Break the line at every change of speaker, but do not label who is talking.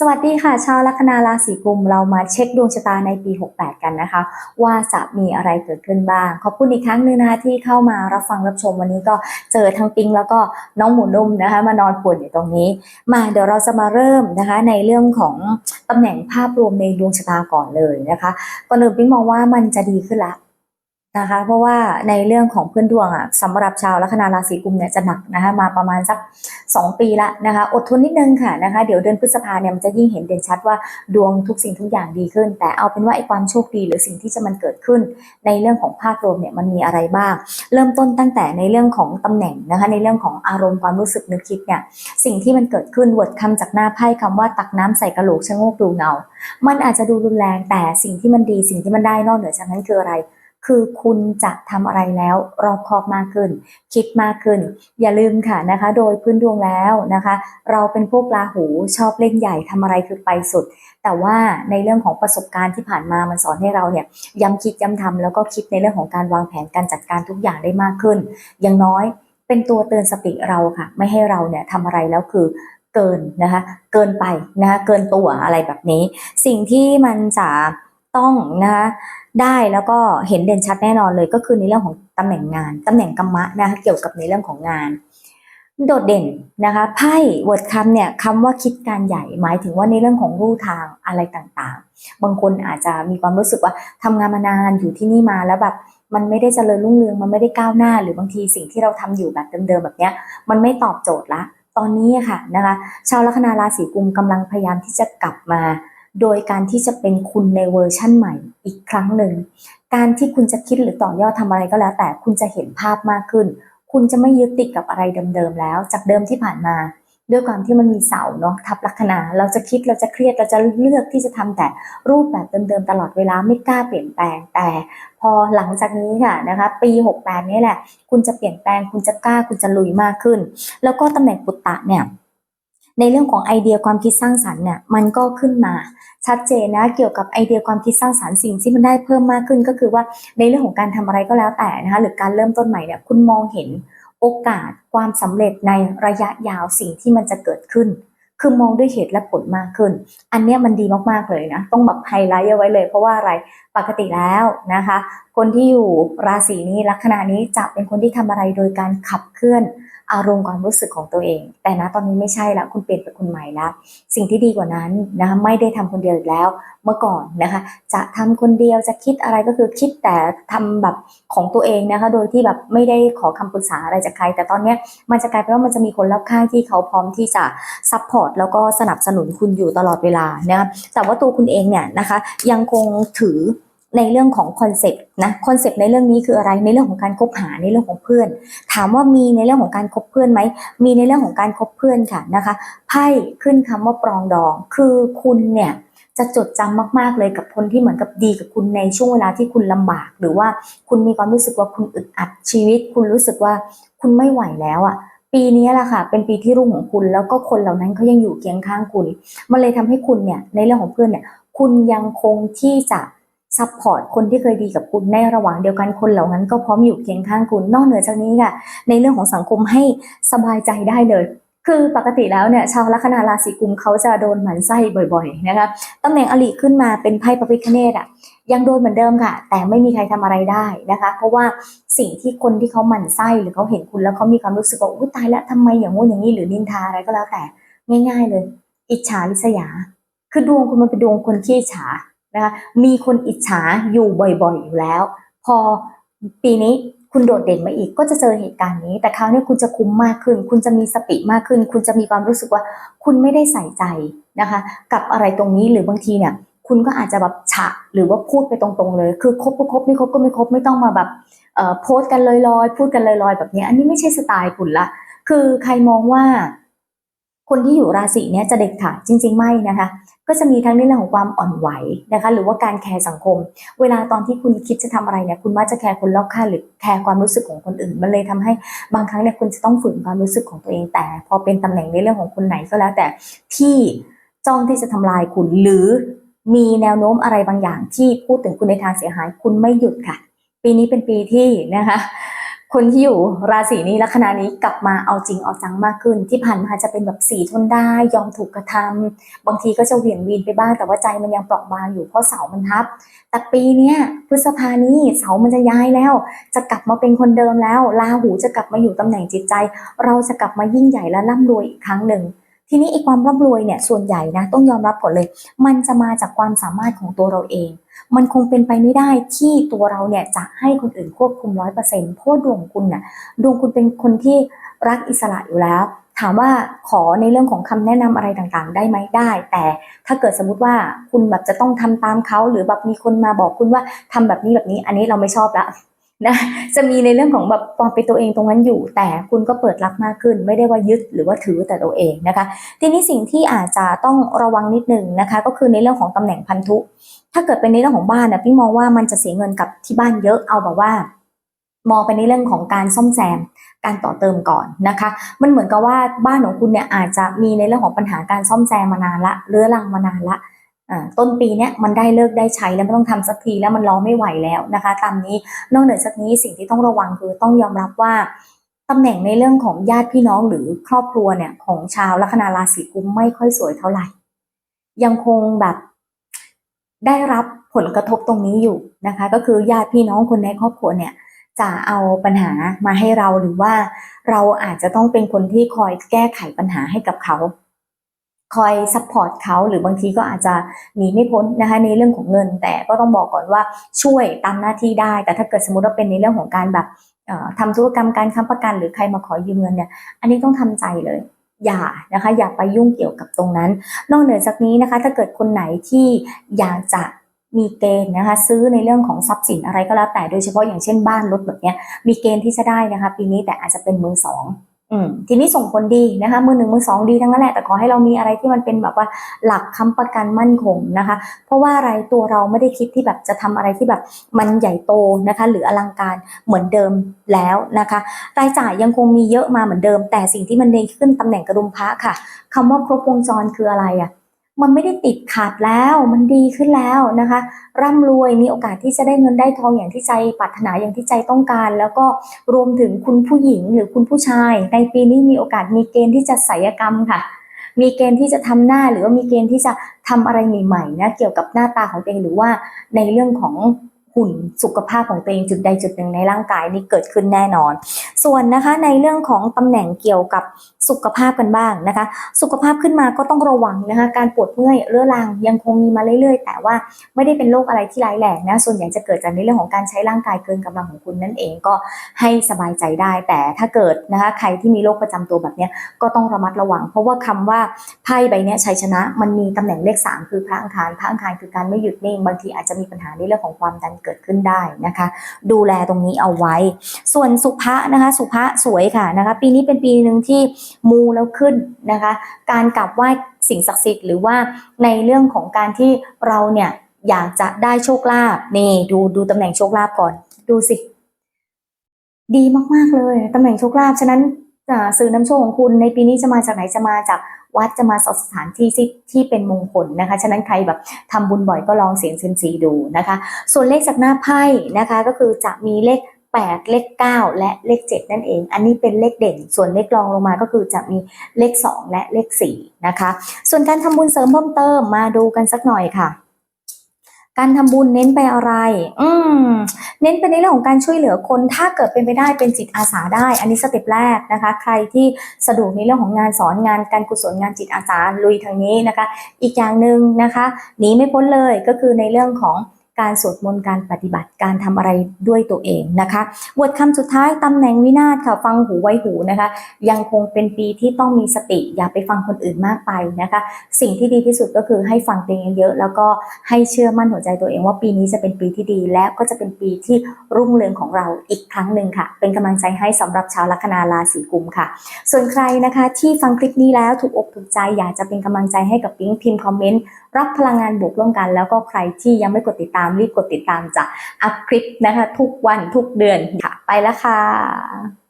สวัสดีค่ะ ชาวลัคนาราศีกุมเรามาเช็คดวงชะตาในปี 68 กันนะคะ ว่าจะมีอะไรเกิดขึ้นบ้าง ขอบคุณอีกครั้งหนึงนะคะที่เข้ามารับฟังรับชมวันนี้ก็เจอทั้งปิงแล้วก็น้องหมูนุ่มนะคะมานอนป่วนอยู่ตรงนี้ มาเดี๋ยวเราจะมาเริ่มนะคะในเรื่องของตำแหน่งภาพรวมในดวงชะตาก่อนเลยนะคะก่อนอื่นปิงมองว่ามันจะดีขึ้นละ นะคะ เพราะว่าในเรื่องของเพื่อนดวงอะสำหรับชาวลัคนาราศีกุมเนี่ยจะหนักนะคะ มาประมาณสัก 2 ปีละนะคะ อดทนนิดนึงค่ะนะคะ เดี๋ยวเดือนพฤษภาเนี่ยมันจะยิ่งเห็นเด่นชัดว่าดวงทุกสิ่งทุกอย่างดีขึ้น แต่เอาเป็นว่าไอ้ความโชคดีหรือสิ่งที่จะมันเกิดขึ้น ในเรื่องของภาพรวมเนี่ยมันมีอะไรบ้าง เริ่มต้นตั้งแต่ในเรื่องของตำแหน่งนะคะ ในเรื่องของอารมณ์ความรู้สึกนึกคิดเนี่ยสิ่งที่มันเกิดขึ้นวดคำจากหน้าไพ่คำว่าตักน้ำใส่กระโหลกชะโงกดูเงา มันอาจจะดูรุนแรงแต่สิ่งที่มันดีสิ่งที่มันได้นอกเหนือจากนั้นคืออะไร คือคุณจะทำอะไรแล้วรอบคอบมากขึ้น คิดมากขึ้น อย่าลืมค่ะนะคะ โดยพื้นดวงแล้วนะคะ เราเป็นพวกราหูชอบเล่นใหญ่ทำอะไรคือไปสุด แต่ว่าในเรื่องของประสบการณ์ที่ผ่านมามันสอนให้เราเนี่ยย้ำคิดย้ำทำแล้วก็คิดในเรื่องของการวางแผนการจัดการทุกอย่างได้มากขึ้น อย่างน้อยเป็นตัวเตือนสติเราค่ะ ไม่ให้เราเนี่ยทำอะไรแล้วคือเกินนะคะ เกินไปนะคะเกินตัวอะไรแบบนี้ สิ่งที่มันจะ ต้องนะคะได้แล้วก็เห็นเด่นชัดแน่นอนเลย ก็คือในเรื่องของตำแหน่งงานตำแหน่งกรรมะนะคะเกี่ยวกับในเรื่องของงาน โดดเด่นนะคะไพ่วดคำเนี่ยคำว่าคิดการใหญ่หมายถึงว่าในเรื่องของรูทางอะไรต่างๆ บางคนอาจจะมีความรู้สึกว่าทำงานมานานอยู่ที่นี่มาแล้วแบบมันไม่ได้เจริญรุ่งเรืองมันไม่ได้ก้าวหน้า หรือบางทีสิ่งที่เราทำอยู่แบบเดิมๆแบบเนี้ยมันไม่ตอบโจทย์ละ ตอนนี้ค่ะนะคะ ชาวลัคนาราศีกุมกำลังพยายามที่จะกลับมา โดยการที่จะเป็นคุณในเวอร์ชั่นใหม่อีกครั้งหนึ่ง การที่คุณจะคิดหรือต่อยอดทำอะไรก็แล้ว แต่คุณจะเห็นภาพมากขึ้น คุณจะไม่ยึดติดกับอะไรเดิมๆแล้ว จากเดิมที่ผ่านมา ด้วยความที่มันมีเสาเนาะทับลัคนา เราจะคิดเราจะเครียดเราจะเลือกที่จะทำแต่รูปแบบเดิมๆตลอดเวลาไม่กล้าเปลี่ยนแปลงแต่พอหลังจากนี้ค่ะนะคะปี 68 นี้แหละ คุณจะเปลี่ยนแปลง คุณจะกล้าคุณจะลุยมากขึ้น แล้วก็ตำแหน่งปุตตะเนี่ย ในเรื่องของไอเดียความคิดสร้างสรรค์เนี่ยมันก็ขึ้นมาชัดเจนนะเกี่ยวกับไอเดียความคิดสร้างสรรค์สิ่งที่มันได้เพิ่มมากขึ้นก็คือว่าในเรื่องของการทำอะไรก็แล้วแต่นะคะหรือการเริ่มต้นใหม่เนี่ยคุณมองเห็นโอกาสความสำเร็จในระยะยาวสิ่งที่มันจะเกิดขึ้น คือมองด้วยเหตุและผลมากขึ้น อันนี้มันดีมากๆเลยนะ ต้องแบบไฮไลท์เอาไว้เลย เพราะว่าอะไร ปกติแล้วนะคะ คนที่อยู่ราศีนี้ลัคนานี้จะเป็นคนที่ทำอะไรโดยการขับเคลื่อนอารมณ์ความรู้สึกของตัวเอง แต่นะตอนนี้ไม่ใช่ละคุณเปลี่ยนเป็นคนใหม่ล้วสิ่งที่ดีกว่านั้นนะคะไม่ได้ทำคนเดียวอีกแล้ว เมื่อก่อนนะคะ จะทำคนเดียวจะคิดอะไรก็คือคิดแต่ทำแบบของตัวเองนะคะ โดยที่แบบไม่ได้ขอคำปรึกษาอะไรจากใคร แต่ตอนนี้มันจะกลายเป็นว่ามันจะมีคนรอบข้างที่เขาพร้อมที่จะซัพพอร์ตแล้วก็สนับสนุนคุณอยู่ตลอดเวลานะคะแต่ว่าตัวคุณเองเนี่ยนะคะ ยังคงถือ ในเรื่องของคอนเซปต์นะคอนเซปต์ในเรื่องนี้คืออะไรในเรื่องของการคบหาในเรื่องของเพื่อน ถามว่ามีในเรื่องของการคบเพื่อนไหมมีในเรื่องของการคบเพื่อนค่ะนะคะไพ่ขึ้นคำว่าปรองดอง คือคุณเนี่ยจะจดจำมาก ๆ เลยกับคนที่เหมือนกับดีกับคุณในช่วงเวลาที่คุณลำบาก หรือว่าคุณมีความรู้สึกว่าคุณอึดอัดชีวิต คุณรู้สึกว่าคุณไม่ไหวแล้วอะปีนี้แหละค่ะ เป็นปีที่รุ่งของคุณแล้วก็คนเหล่านั้นเขายังอยู่เคียงข้างคุณ มันเลยทำให้คุณเนี่ยในเรื่องของเพื่อนเนี่ยคุณยังคงที่จะ ซัพพอร์ตคนที่เคยดีกับคุณในระหว่างเดียวกันคนเหล่านั้นก็พร้อมอยู่เคียงข้างคุณนอกเหนือจากนี้ค่ะ ในเรื่องของสังคมให้สบายใจได้เลยคือปกติแล้วเนี่ยชาวลัคนาราศีกุมเขาจะโดนหมันไส้บ่อยๆนะคะตำแหน่งอลิขึ้นมาเป็นไพ่พระพิฆเนศอะยังโดนเหมือนเดิมค่ะ แต่ไม่มีใครทำอะไรได้นะคะ เพราะว่าสิ่งที่คนที่เขาหมั่นไส้หรือเขาเห็นคุณแล้วเขามีความรู้สึกว่าอุ้ยตายแล้วทำไมอย่างงู้นอย่างนี้หรือนินทาอะไรก็แล้วแต่ง่าย ๆ เลย อิจฉาริษยา คือดวงคุณมันเป็นดวงคนขี้ฉา นะคะมีคนอิจฉาอยู่บ่อยๆ อยู่แล้ว พอปีนี้คุณโดดเด่นมาอีกก็จะเจอเหตุการณ์นี้ แต่คราวนี้คุณจะคุ้มมากขึ้น คุณจะมีสติมากขึ้น คุณจะมีความรู้สึกว่าคุณไม่ได้ใส่ใจนะคะ กับอะไรตรงนี้หรือบางทีเนี่ย คุณก็อาจจะแบบฉะหรือว่าพูดไปตรงๆเลย คือคบก็คบไม่คบก็ไม่คบไม่ต้องมาแบบโพสต์กันลอยๆพูดกันลอยๆแบบนี้อันนี้ไม่ใช่สไตล์คุณละคือใครมองว่า คนที่อยู่ราศีเนี้ยจะเด็ดขาดจริง ๆ ไม่นะคะ ก็จะมีทั้งในเรื่องของความอ่อนไหวนะคะ หรือว่าการแคร์สังคม เวลาตอนที่คุณคิดจะทำอะไรเนี่ย คุณมักจะแคร์คนรอบข้างหรือแคร์ความรู้สึกของคนอื่น มันเลยทำให้บางครั้งเนี่ยคุณจะต้องฝืนความรู้สึกของตัวเองแต่ พอเป็นตำแหน่งในเรื่องของคนไหนก็แล้วแต่ที่จ้องที่จะทำลายคุณหรือมีแนวโน้มอะไรบางอย่างที่พูดถึงคุณในทางเสียหาย คุณไม่หยุดค่ะ ปีนี้เป็นปีที่นะคะ คนที่อยู่ราศีนี้ลัคนานี้กลับมาเอาจริงเอาจังมากขึ้น ที่ผ่านมาจะเป็นแบบสีทนได้ยอมถูกกระทำบางทีก็จะเหวี่ยงวีนไปบ้าง แต่ว่าใจมันยังเปราะบางอยู่เพราะเสามันทับ แต่ปีเนี้ยพฤษภานี้เสามันจะย้ายแล้ว จะกลับมาเป็นคนเดิมแล้วลาหูจะกลับมาอยู่ตำแหน่งจิตใจ เราจะกลับมายิ่งใหญ่และร่ำรวยอีกครั้งหนึ่ง ทีนี้ไอ้ความร่ำรวยเนี่ยส่วนใหญ่นะต้องยอมรับก่อนเลย มันจะมาจากความสามารถของตัวเราเอง มันคงเป็นไปไม่ได้ที่ตัวเราเนี่ยจะให้คนอื่นควบคุมร้อยเปอร์เซ็นต์เพราะดวงคุณน่ะดวงคุณเป็นคนที่รักอิสระอยู่แล้ว ถามว่าขอในเรื่องของคำแนะนำอะไรต่างๆ ได้ไหมได้ แต่ถ้าเกิดสมมติว่าคุณแบบจะต้องทำตามเขาหรือแบบมีคนมาบอกคุณว่าทำแบบนี้แบบนี้อันนี้เราไม่ชอบละ นะจะมีในเรื่องของแบบความเป็นตัวเองตรงนั้นอยู่ แต่คุณก็เปิดรับมากขึ้น ไม่ได้ว่ายึดหรือว่าถือแต่ตัวเองนะคะ ทีนี้สิ่งที่อาจจะต้องระวังนิดนึงนะคะ ก็คือในเรื่องของตำแหน่งพันธุ ถ้าเกิดเป็นในเรื่องของบ้านนะพี่มองว่ามันจะเสียเงินกับที่บ้านเยอะเอาแบบว่ามองไปในเรื่องของการซ่อมแซม การต่อเติมก่อนนะคะ มันเหมือนกับว่าบ้านของคุณเนี่ยอาจจะมีในเรื่องของปัญหาการซ่อมแซมมานานละเรื้อรังมานานละ ต้นปีเนี้ยมันได้เลิกได้ใช้แล้วไม่ต้องทำสักทีแล้วมันรอไม่ไหวแล้วนะคะ ตามนี้นอกเหนือจากนี้สิ่งที่ต้องระวังคือต้องยอมรับว่าตำแหน่งในเรื่องของญาติพี่น้องหรือครอบครัวเนี่ยของชาวลัคนาราศีกุมไม่ค่อยสวยเท่าไหร่ ยังคงแบบได้รับผลกระทบตรงนี้อยู่นะคะ ก็คือญาติพี่น้องคนในครอบครัวเนี่ยจะเอาปัญหามาให้เราหรือว่าเราอาจจะต้องเป็นคนที่คอยแก้ไขปัญหาให้กับเขา คอยซัพพอร์ตเขาหรือบางทีก็อาจจะหนีไม่พ้นนะคะในเรื่องของเงิน แต่ก็ต้องบอกก่อนว่าช่วยตามหน้าที่ได้ แต่ถ้าเกิดสมมติว่าเป็นในเรื่องของการแบบเอ่อทำธุรกรรมการค้ำประกัน หรือใครมาขอยืมเงินเนี่ยอันนี้ต้องทำใจเลย อย่านะคะอย่าไปยุ่งเกี่ยวกับตรงนั้น นอกเหนือจากนี้นะคะถ้าเกิดคนไหนที่อยากจะมีเกณฑ์นะคะซื้อในเรื่องของทรัพย์สินอะไรก็แล้วแต่โดยเฉพาะอย่างเช่นบ้านรถแบบเนี้ยมีเกณฑ์ที่จะได้นะคะปีนี้แต่อาจจะเป็นมือสอง ทีนี้ส่งผลดีนะคะมือหนึ่งมือสองดีทั้งนั้นแหละแต่ขอให้เรามีอะไรที่มันเป็นแบบว่าหลักค้ำประกันมั่นคงนะคะ เพราะว่าอะไรตัวเราไม่ได้คิดที่แบบจะทำอะไรที่แบบมันใหญ่โตนะคะ หรืออลังการเหมือนเดิมแล้วนะคะ รายจ่ายยังคงมีเยอะมาเหมือนเดิม แต่สิ่งที่มันดีขึ้นตำแหน่งกระดุมพระค่ะคำว่าครบวงจรคืออะไรอะ่ะ มันไม่ได้ติดขาดแล้วมันดีขึ้นแล้วนะคะ ร่ำรวยมีโอกาสที่จะได้เงินได้ทองอย่างที่ใจปรารถนาอย่างที่ใจต้องการ แล้วก็รวมถึงคุณผู้หญิงหรือคุณผู้ชาย ในปีนี้มีโอกาสมีเกณฑ์ที่จะศัลยกรรมค่ะ มีเกณฑ์ที่จะทำหน้าหรือว่ามีเกณฑ์ที่จะทำอะไรใหม่ๆนะเกี่ยวกับหน้าตาของตัวเองหรือว่าในเรื่องของ หุ่นสุขภาพของตัวเองจุดใดจุดหนึ่งในร่างกายนี่เกิดขึ้นแน่นอน ส่วนนะคะในเรื่องของตำแหน่งเกี่ยวกับสุขภาพกันบ้างนะคะ สุขภาพขึ้นมาก็ต้องระวังนะคะ การปวดเมื่อยเรื้อรังยังคงมีมาเรื่อยๆ แต่ว่าไม่ได้เป็นโรคอะไรที่ร้ายแรงนะส่วนใหญ่จะเกิดจากในเรื่องของการใช้ร่างกายเกินกำลังของคุณนั่นเองก็ให้สบายใจได้ แต่ถ้าเกิดนะคะใครที่มีโรคประจำตัวแบบนี้ก็ต้องระมัดระวัง เพราะว่าคำว่าไพ่ใบนี้ชัยชนะ มันมีตำแหน่งเลข 3 คือพระอังคารพระอังคารคือการไม่หยุดนิ่งบางทีอาจจะมีปัญหาในเรื่องของความดันเกิดขึ้นได้นะคะ ดูแลตรงนี้เอาไว้ ส่วนสุภะนะคะสุภะสวยค่ะนะคะ ปีนี้เป็นปีหนึ่งที่มูแล้วขึ้นนะคะ การกราบไหว้สิ่งศักดิ์สิทธิ์หรือว่าในเรื่องของการที่เราเนี่ยอยากจะได้โชคลาภนี่ดูดูตำแหน่งโชคลาภก่อน ดูสิ ดีมากๆเลยตำแหน่งโชคลาภฉะนั้น สื่อนำโชคของคุณในปีนี้จะมาจากไหนจะมาจากวัดจะมาจากสถานที่ที่ที่เป็นมงคลนะคะ ฉะนั้นใครแบบทำบุญบ่อยก็ลองเสียงเซยมซีดูนะคะ ส่วนเลขจากหน้าไพ่นะคะก็คือจะมีเลข 8 เลข 9 และเลข 7 นั่นเอง อันนี้เป็นเลขเด่น ส่วนเลขรองลงมาก็คือจะมีเลข 2 และเลข4นะคะ ส่วนการทำบุญเสริมเพิ่มเติมมาดูกันสักหน่อยค่ะ การทำบุญเน้นไปอะไร อืม เน้นไปในเรื่องของการช่วยเหลือคน ถ้าเกิดเป็นไปได้เป็นจิตอาสาได้ อันนี้สเต็ปแรกนะคะ ใครที่สะดวกในเรื่องของงานสอนงานการกุศลงานจิตอาสาลุยทางนี้นะคะ อีกอย่างหนึ่งนะคะหนีไม่พ้นเลยก็คือในเรื่องของ การสวดมนต์การปฏิบัติการทำอะไรด้วยตัวเองนะคะบทคำสุดท้ายตำแหน่งวินาศค่ะ ฟังหูไว้หูนะคะ ยังคงเป็นปีที่ต้องมีสติ อย่าไปฟังคนอื่นมากไปนะคะ สิ่งที่ดีที่สุดก็คือให้ฟังตัวเองเยอะ แล้วก็ให้เชื่อมั่นหัวใจตัวเองว่าปีนี้จะเป็นปีที่ดี และก็จะเป็นปีที่รุ่งเรืองของเราอีกครั้งหนึ่งค่ะ เป็นกำลังใจให้สำหรับชาวลัคนาราศีกุมค่ะ ส่วนใครนะคะที่ฟังคลิปนี้แล้วถูกอกถูกใจอยากจะเป็นกำลังใจให้กับปิ๊งพิมพ์คอมเมนต์ รับพลังงานบวกร่วมกัน แล้วก็ใครที่ยังไม่กดติดตามรีบกดติดตามจะอัพคลิปนะคะ ทุกวันทุกเดือนค่ะ ไปแล้วค่ะ